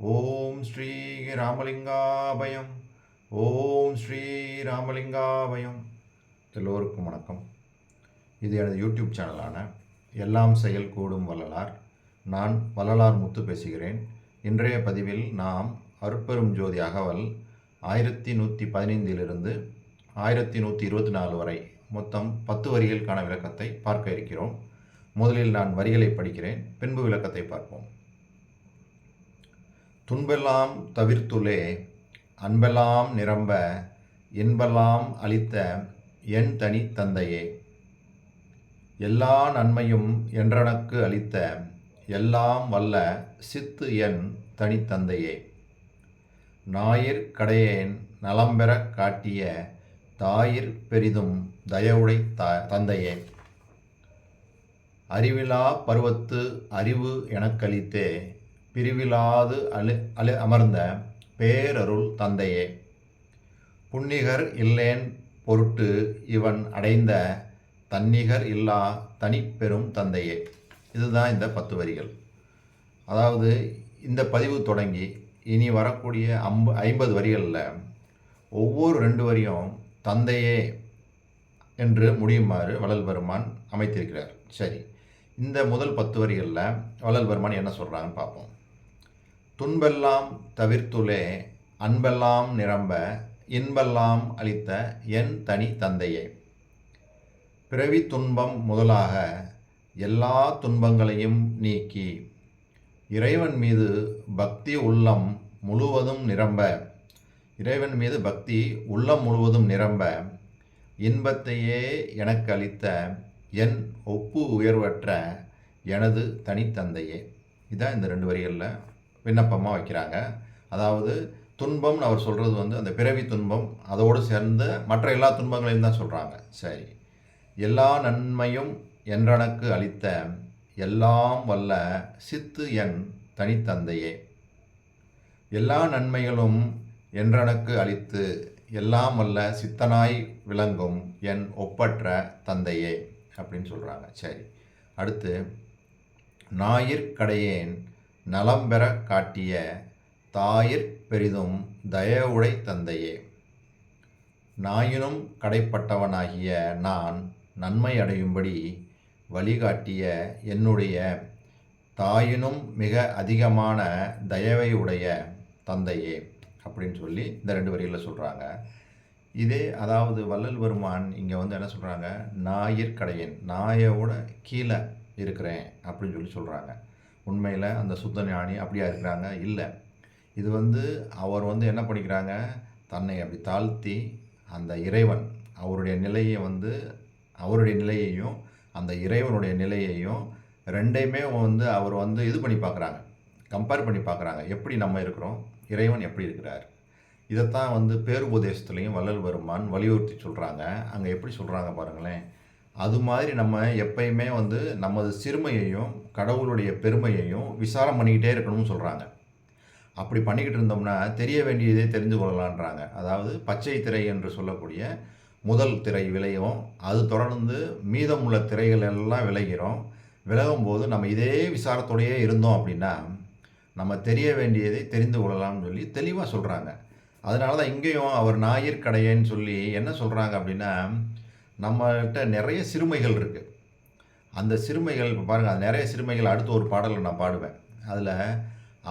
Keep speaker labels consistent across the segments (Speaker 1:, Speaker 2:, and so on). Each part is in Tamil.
Speaker 1: ஓம் ஸ்ரீ ராமலிங்காபயம். ஓம் ஸ்ரீ ராமலிங்காபயம். எல்லோருக்கும் வணக்கம். இது எனது யூடியூப் சேனலான எல்லாம் செயல் கூடும் வள்ளலார். நான் வள்ளலார் முத்து பேசுகிறேன். இன்றைய பதிவில் நாம் அருட்பெரும் ஜோதி அகவல் ஆயிரத்தி நூற்றி பதினைந்திலிருந்து ஆயிரத்தி நூற்றி இருபத்தி நாலு வரை மொத்தம் பத்து வரிகளுக்கான விளக்கத்தை பார்க்க இருக்கிறோம். முதலில் நான் வரிகளை படிக்கிறேன் பின்பு விளக்கத்தை பார்ப்போம். துன்பெல்லாம் தவிர்த்துளே அன்பெல்லாம் நிரம்ப இன்பெல்லாம் அளித்த என் தனி தந்தையே. எல்லா நன்மையும் என்றனக்கு அளித்த எல்லாம் வல்ல சித்து என் தனித்தந்தையே ஞாயிற் கடையேன் நலம்பெறக் காட்டிய தாயிற் பெரிதும் தயவுடை த தந்தையே. அறிவிலா பருவத்து அறிவு எனக்களித்தே பிரிவிலாது அழு அழு அமர்ந்த பேரருள் தந்தையே. புன்னிகர் இல்லேன் பொருட்டு இவன் அடைந்த தன்னிகர் இல்லா தனிப்பெரும் தந்தையே. இதுதான் இந்த பத்து வரிகள். அதாவது இந்த பதிவு தொடங்கி இனி வரக்கூடிய அம்ப ஐம்பது வரிகளில் ஒவ்வொரு ரெண்டு வரியும் தந்தையே என்று முடியுமாறு வள்ளல் பெருமான் அமைத்திருக்கிறார். சரி இந்த முதல் பத்து வரிகளில் வள்ளல் பெருமான் என்ன சொல்கிறாங்கன்னு பார்ப்போம். துன்பெல்லாம் தவிர்த்துளே அன்பெல்லாம் நிரம்ப இன்பெல்லாம் அளித்த என் தனி தந்தையே. பிறவி துன்பம் முதலாக எல்லா துன்பங்களையும் நீக்கி இறைவன் மீது பக்தி உள்ளம் முழுவதும் நிரம்ப இறைவன் மீது பக்தி உள்ளம் முழுவதும் நிரம்ப இன்பத்தையே எனக்கு அளித்த என் ஒப்பு உயர்வற்ற எனது தனித்தந்தையே இதான் இந்த ரெண்டு வரிகளில் விண்ணப்பமாக வைக்கிறாங்க. அதாவது துன்பம்னு அவர் சொல்கிறது வந்து அந்த பிறவி துன்பம் அதோடு சேர்ந்து மற்ற எல்லா துன்பங்களையும் தான் சொல்கிறாங்க சரி. எல்லா நன்மையும் என்றனக்கு அளித்த எல்லாம் வல்ல சித்து என் தனித்தந்தையே. எல்லா நன்மைகளும் என்றனக்கு அளித்து எல்லாம் வல்ல சித்தனாய் விளங்கும் என் ஒப்பற்ற தந்தையே அப்படின்னு சொல்கிறாங்க சரி. அடுத்து ஞாயிற்கடையேன் நலம் பெற காட்டிய தாயிற் பெரிதும் தயவுடை தந்தையே. நாயினும் கடைப்பட்டவனாகிய நான் நன்மை அடையும்படி வழிகாட்டிய என்னுடைய தாயினும் மிக அதிகமான தயவை உடைய தந்தையே அப்படின்னு சொல்லி இந்த ரெண்டு வரிகளில் சொல்கிறாங்க இதே அதாவது வள்ளல் பெருமான் இங்கே வந்து என்ன சொல்கிறாங்க நாயிற்கடையன் நாயோட கீழே இருக்கிறேன் அப்படின்னு சொல்லி சொல்கிறாங்க உண்மையில் அந்த சுத்த ஞானி அப்படியா இருக்கிறாங்க? இல்லை. இது வந்து அவர் வந்து என்ன பண்ணிக்கிறாங்க? தன்னை அப்படி தாழ்த்தி அந்த இறைவன் அவருடைய நிலையை வந்து அவருடைய நிலையையும் அந்த இறைவனுடைய நிலையையும் ரெண்டையுமே வந்து அவர் வந்து இது பண்ணி பார்க்குறாங்க. கம்பேர் பண்ணி பார்க்குறாங்க. எப்படி நம்ம இருக்கிறோம்? இறைவன் எப்படி இருக்கிறார்? இதைத்தான் வந்து பேருபதேசத்துலேயும் வள்ளல் பெருமான் வலியுறுத்தி சொல்கிறாங்க அங்கே எப்படி சொல்கிறாங்க பாருங்களேன்? அது மாதிரி நம்ம எப்பயுமே வந்து நமது சிறுமையையும் கடவுளுடைய பெருமையையும் விசாரம் பண்ணிக்கிட்டே இருக்கணும்னு சொல்கிறாங்க அப்படி பண்ணிக்கிட்டு இருந்தோம்னா தெரிய வேண்டியதே தெரிந்து கொள்ளலான்றாங்க. அதாவது பச்சை திரை என்று சொல்லக்கூடிய முதல் திரை விளையும். அது தொடர்ந்து மீதமுள்ள திரைகள் எல்லாம் விளைகிறோம். விலகும் போது நம்ம இதே விசாரத்தோடையே இருந்தோம் அப்படின்னா நம்ம தெரிய வேண்டியதை தெரிந்து கொள்ளலாம்னு சொல்லி தெளிவாக சொல்கிறாங்க அதனால தான் இங்கேயும் அவர் ஞாயிற்கடையன்னு சொல்லி என்ன சொல்கிறாங்க அப்படின்னா நம்மகிட்ட நிறைய சிறுமைகள் இருக்குது அந்த சிறுமைகள் இப்போ பாருங்கள் அது நிறைய சிறுமைகள் அடுத்த ஒரு பாடலில் நான் பாடுவேன். அதில்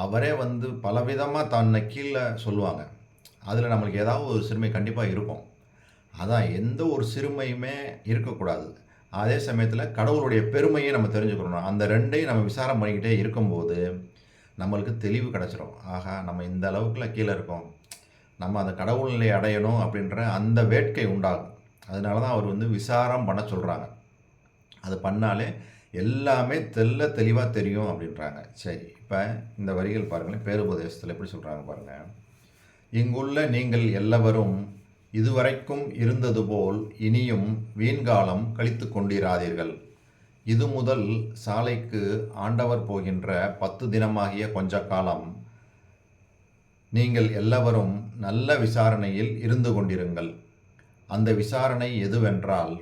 Speaker 1: அவரே வந்து பலவிதமாக தன்னை கீழே சொல்லுவாங்க. அதில் நம்மளுக்கு ஏதாவது ஒரு சிறுமை கண்டிப்பாக இருக்கும். அதான் எந்த ஒரு சிறுமையுமே இருக்கக்கூடாது. அதே சமயத்தில் கடவுளுடைய பெருமையை நம்ம தெரிஞ்சுக்கணும். அந்த ரெண்டையும் நம்ம விசாரம் பண்ணிக்கிட்டே இருக்கும்போது நம்மளுக்கு தெளிவு கிடச்சிரும். ஆகா நம்ம இந்த அளவுக்குலாம் கீழே இருக்கோம். நம்ம அந்த கடவுள் நிலையை அடையணும் அப்படின்ற அந்த வேட்கை உண்டாகும். அதனால தான் அவர் வந்து விசாரம் பண்ண சொல்கிறாங்க அது பண்ணாலே எல்லாமே தெல்ல தெளிவாக தெரியும் அப்படின்றாங்க. சரி இப்போ இந்த வரிகள் பாருங்களேன். பேருபதேசத்தில் எப்படி சொல்கிறாங்க பாருங்கள் இங்குள்ள நீங்கள் எல்லவரும் இதுவரைக்கும் இருந்தது போல் இனியும் வீண்காலம் கழித்து கொண்டிராதீர்கள். இது முதல் சாலைக்கு ஆண்டவர் போகின்ற பத்து தினமாகிய கொஞ்ச காலம். நீங்கள் எல்லவரும் நல்ல விசாரணையில் இருந்து கொண்டிருங்கள். அந்த விசாரணை எதுவென்றால்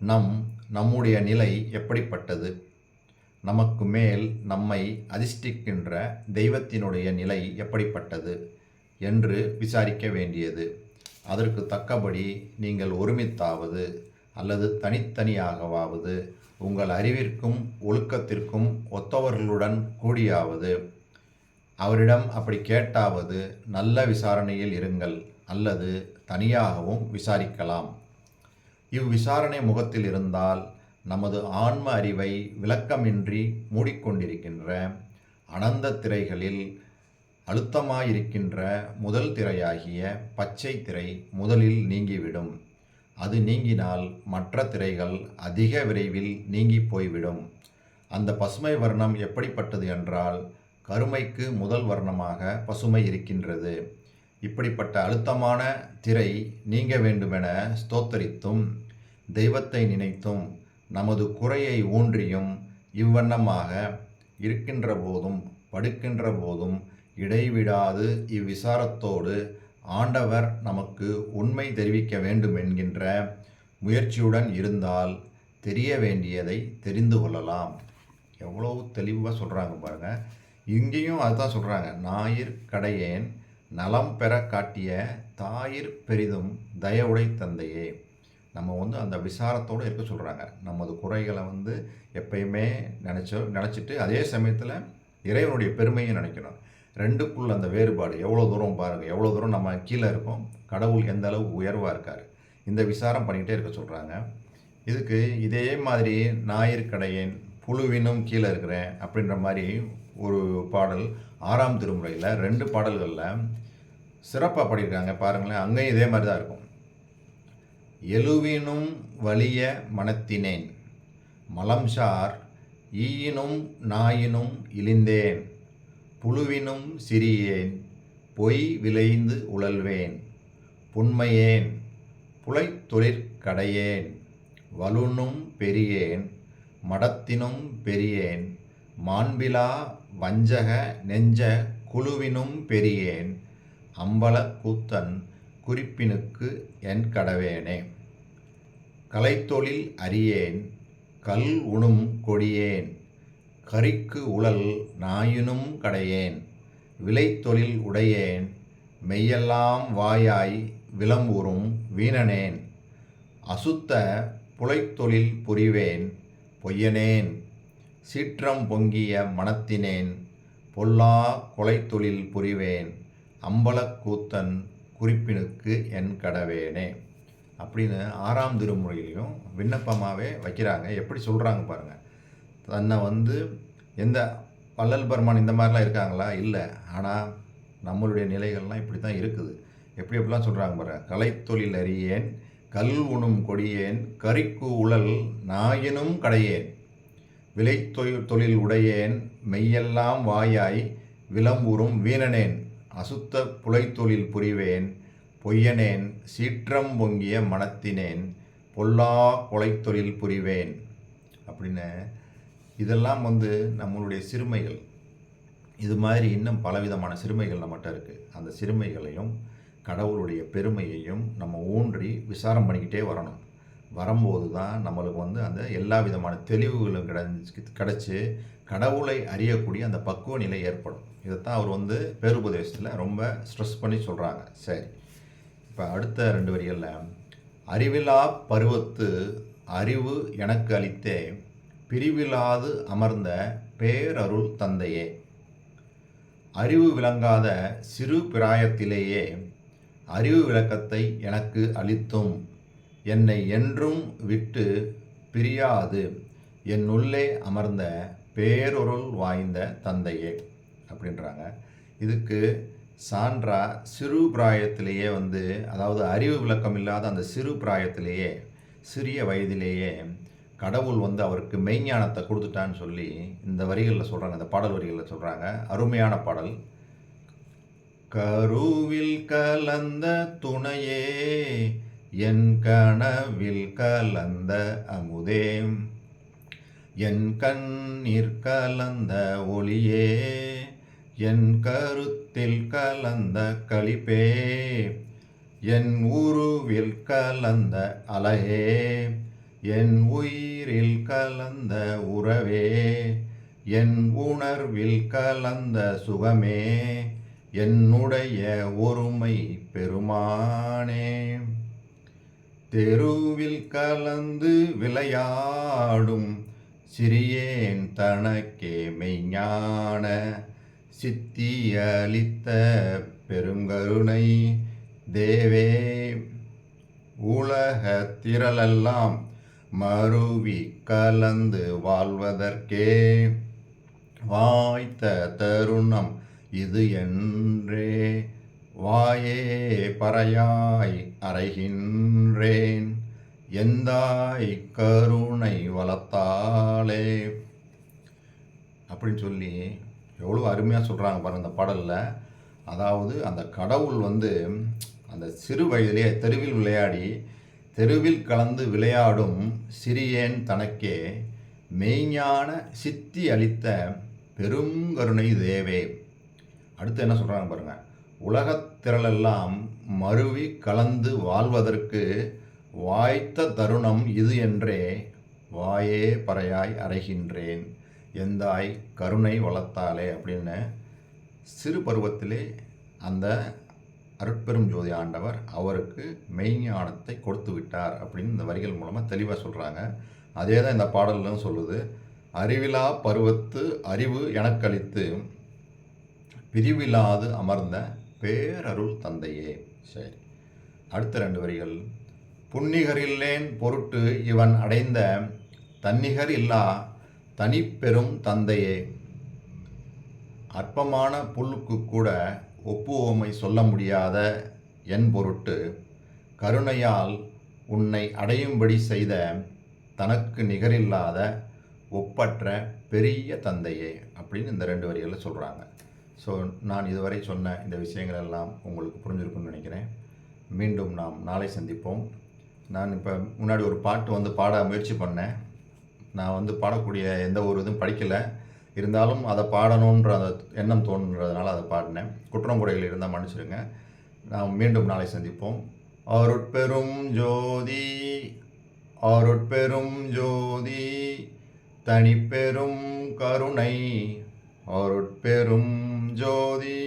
Speaker 1: நம் நம்முடைய நிலை எப்படிப்பட்டது? நமக்கு மேல் நம்மை அதிர்ஷ்டிக்கின்ற தெய்வத்தினுடைய நிலை எப்படிப்பட்டது? என்று விசாரிக்க வேண்டியது. அதற்கு தக்கபடி நீங்கள் ஒருமித்தாவது அல்லது தனித்தனியாகவாவது உங்கள் அறிவிற்கும் ஒழுக்கத்திற்கும் ஒத்தவர்களுடன் கூடியாவது அவரிடம் அப்படி கேட்டாவது நல்ல விசாரணையில் இருங்கள் அல்லது தனியாகவும் விசாரிக்கலாம். இவ்விசாரணை முகத்தில் இருந்தால் நமது ஆன்ம அறிவை விளக்கமின்றி மூடிக்கொண்டிருக்கின்ற அனந்த திரைகளில் அழுத்தமாயிருக்கின்ற முதல் திரையாகிய பச்சை திரை முதலில் நீங்கிவிடும். அது நீங்கினால் மற்ற திரைகள் அதிக விரைவில் நீங்கி போய்விடும். அந்த பசுமை வர்ணம் எப்படிப்பட்டது என்றால் கருமைக்கு முதல் வர்ணமாக பசுமை இருக்கின்றது. இப்படிப்பட்ட அழுத்தமான திரை நீங்க வேண்டுமென ஸ்தோத்தரித்தும் தெய்வத்தை நினைத்தும் நமது குறையை ஊன்றியும் இவ்வண்ணமாக இருக்கின்ற போதும் படுக்கின்ற போதும் இடைவிடாது இவ்விசாரத்தோடு ஆண்டவர் நமக்கு உண்மை தெரிவிக்க வேண்டும் என்கின்ற முயற்சியுடன் இருந்தால் தெரிய வேண்டியதை தெரிந்து கொள்ளலாம். எவ்வளோ தெளிவாக சொல்கிறாங்க பாருங்கள் இங்கேயும் அதுதான் சொல்கிறாங்க ஞாயிற் கடையேன் நலம் பெற காட்டிய தாயிற் பெரிதும் தயவுடை தந்தையே. நம்ம வந்து அந்த விசாரத்தோடு இருக்க சொல்கிறாங்க நமது குறைகளை வந்து எப்பயுமே நினச்சோ நினச்சிட்டு அதே சமயத்தில் இறைவனுடைய பெருமையை நினைக்கணும். ரெண்டுக்குள்ள அந்த வேறுபாடு. எவ்வளோ தூரம் பாருங்கள் எவ்வளோ தூரம் நம்ம கீழே இருக்கோம். கடவுள் எந்த அளவு உயர்வாக இருக்கார். இந்த விசாரம் பண்ணிக்கிட்டே இருக்க சொல்கிறாங்க இதுக்கு இதே மாதிரி ஞாயிற்கடையேன் புழுவினும் கீழே இருக்கிறேன் அப்படின்ற மாதிரி ஒரு பாடல் ஆறாம் திருமுறையில் ரெண்டு பாடல்களில் சிறப்பாக பாடியிருக்காங்க. பாருங்களேன் அங்கேயும் இதே மாதிரி தான் இருக்கும். எழுவினும் வலிய மனத்தினேன் மலம்சார் ஈயினும் நாயினும் இழிந்தேன் புழுவினும் சிறியேன் பொய் விளைந்து உழல்வேன் புண்மையேன் புலைத்தொழிற்கடையேன் வலுனும் பெரியேன் மடத்தினும் பெரியேன் மாண்பிலா வஞ்சக நெஞ்ச குழுவினும் பெரியேன் அம்பல கூத்தன் குறிப்பினுக்கு என் கடவேனே. கலைத்தொழில் அறியேன் கல் உணும் கொடியேன் கரிக்கு உழல் நாயினும் கடையேன் விளைத்தொழில் உடையேன் மெய்யெல்லாம் வாயாய் விளம்புறும் வீணனேன் அசுத்த புலைத்தொழில் புரிவேன் பொய்யனேன். சீற்றம் பொங்கிய மனத்தினேன் பொல்லா கொலைத்தொழில் புரிவேன் அம்பலக்கூத்தன் குறிப்பினுக்கு என் கடவேனே. அப்படின்னு ஆறாம் திருமுறையிலையும் விண்ணப்பமாகவே வைக்கிறாங்க. எப்படி சொல்கிறாங்க பாருங்கள் தன்னை வந்து எந்த வள்ளல் பெருமான் இந்த மாதிரிலாம் இருக்காங்களா? இல்லை. ஆனால் நம்மளுடைய நிலைகள்லாம் இப்படி தான் இருக்குது. எப்படி எப்படிலாம் சொல்கிறாங்க பாருங்க. கலைத்தொழில் அறியேன் கல் உணும் கொடியேன் கறிக்கு உழல் நாயினும் கடையேன். விலை தொழில் தொழில் உடையேன் மெய்யெல்லாம் வாயாய் விளம்புறும் வீணனேன் அசுத்த புலைத்தொழில் புரிவேன் பொய்யனேன் சீற்றம் பொங்கிய மனத்தினேன் பொல்லா கொலைத்தொழில் புரிவேன். அப்படின்னு இதெல்லாம் வந்து நம்மளுடைய சிறுமைகள். இது மாதிரி இன்னும் பலவிதமான சிறுமைகள் நம்மகிட்ட இருக்குது அந்த சிறுமைகளையும் கடவுளுடைய பெருமையையும் நம்ம ஊன்றி விசாரம் பண்ணிக்கிட்டே வரணும். வரும்போது தான் நம்மளுக்கு வந்து அந்த எல்லா விதமான தெளிவுகளும் கிடைச்சி கிடச்சி கடவுளை அறியக்கூடிய அந்த பக்குவ நிலை ஏற்படும். இதைத்தான் அவர் வந்து பேருபதேசத்தில் ரொம்ப ஸ்ட்ரெஸ் பண்ணி சொல்கிறாங்க சரி. இப்போ அடுத்த ரெண்டு வரிகளில் அறிவிலா பருவத்து அறிவு எனக்கு அளித்தே பிரிவிலாது அமர்ந்த பேரருள் தந்தையே. அறிவு விளங்காத சிறு பிராயத்திலேயே அறிவு விளக்கத்தை எனக்கு அளித்தும் என்னை என்றும் விட்டு பிரியாது. என்னுள்ளே அமர்ந்த பேரொருள் வாய்ந்த தந்தையே அப்படின்றாங்க. இதுக்கு சான்றா சிறு பிராயத்திலேயே வந்து அதாவது அறிவு விளக்கம் இல்லாத அந்த சிறு பிராயத்திலேயே சிறிய வயதிலேயே கடவுள் வந்து அவருக்கு மெய்ஞானத்தை கொடுத்துட்டான்னு சொல்லி இந்த வரிகளில் சொல்கிறாங்க இந்த பாடல் வரிகளில் சொல்கிறாங்க அருமையான பாடல். கருவில் கலந்த துணையே என் கனவில் கலந்த அமுதே. என் கண்ணீர் கலந்த ஒளியே. என் கருத்தில் கலந்த களிப்பே என் உருவில் கலந்த அழகே என் உயிரில் கலந்த உறவே. என் உணர்வில் கலந்த சுகமே. என்னுடைய ஒருமை பெருமானே. தெருவில் கலந்து விளையாடும் சிறியேன் தனக்கே மெய்ஞான சித்தியளித்த பெருங்கருணை தேவே. உலக திரளெல்லாம் மருவி கலந்து வாழ்வதற்கே. வாய்த்த தருணம் இது என்றே. வாயே பறையாய் அறைகின்றேன். எந்தாய் கருணை வளர்த்தாளே அப்படின்னு சொல்லி எவ்வளோ அருமையாக சொல்கிறாங்க பாருங்க அந்த பாடலில். அதாவது அந்த கடவுள் வந்து அந்த சிறு வயதிலே தெருவில் விளையாடி தெருவில் கலந்து விளையாடும் சிறியேன் தனக்கே மெய்ஞான சித்தி அளித்த பெருங்கருணை தேவே. அடுத்து என்ன சொல்கிறாங்க பாருங்கள் உலகத்திரளெல்லாம் மருவி கலந்து வாழ்வதற்கு வாய்த்த தருணம் இது என்றே வாயே பறையாய் அறைகின்றேன். எந்தாய் கருணை வளர்த்தாலே அப்படின்னு சிறு பருவத்திலே அந்த அருட்பெரும் ஜோதி ஆண்டவர் அவருக்கு மெய்ஞானத்தை கொடுத்து விட்டார் அப்படின்னு இந்த வரிகள் மூலமாக தெளிவாக சொல்கிறாங்க அதே தான் இந்த பாடலும் சொல்லுது. அறிவிலா பருவத்து அறிவு எனக்களித்து பிரிவிலாது அமர்ந்த பேரருள் தந்தையே சரி. அடுத்த ரெண்டு வரிகள். புன்னிகரில்லேன் பொருட்டு இவன் அடைந்த தன்னிகர் இல்லா தனிப்பெரும் தந்தையே. அற்பமான புல்லுக்கு கூட ஒப்புவோமை சொல்ல முடியாத என் பொருட்டு கருணையால் உன்னை அடையும்படி செய்த தனக்கு நிகரில்லாத ஒப்பற்ற பெரிய தந்தையே அப்படின்னு இந்த ரெண்டு வரிகளில் சொல்கிறாங்க ஸோ நான் இதுவரை சொன்ன இந்த விஷயங்கள் எல்லாம் உங்களுக்கு புரிஞ்சிருக்கும்னு நினைக்கிறேன். மீண்டும் நாம் நாளை சந்திப்போம். நான் இப்போ முன்னாடி ஒரு பாட்டு வந்து பாட முயற்சி பண்ணேன். நான் வந்து பாடக்கூடிய எந்த ஒரு இதுவும் படிக்கலை. இருந்தாலும் அதை பாடணுன்ற அந்த எண்ணம் தோணுன்றதுனால அதை பாடினேன். குற்றம் குறைகள் இருந்தால் மன்னிச்சிடுங்க. நாம் மீண்டும் நாளை சந்திப்போம். அருட்பெரும் ஜோதி அருட்பெரும் ஜோதி தனிப்பெரும் கருணை அருட்பெரும் ஜோதி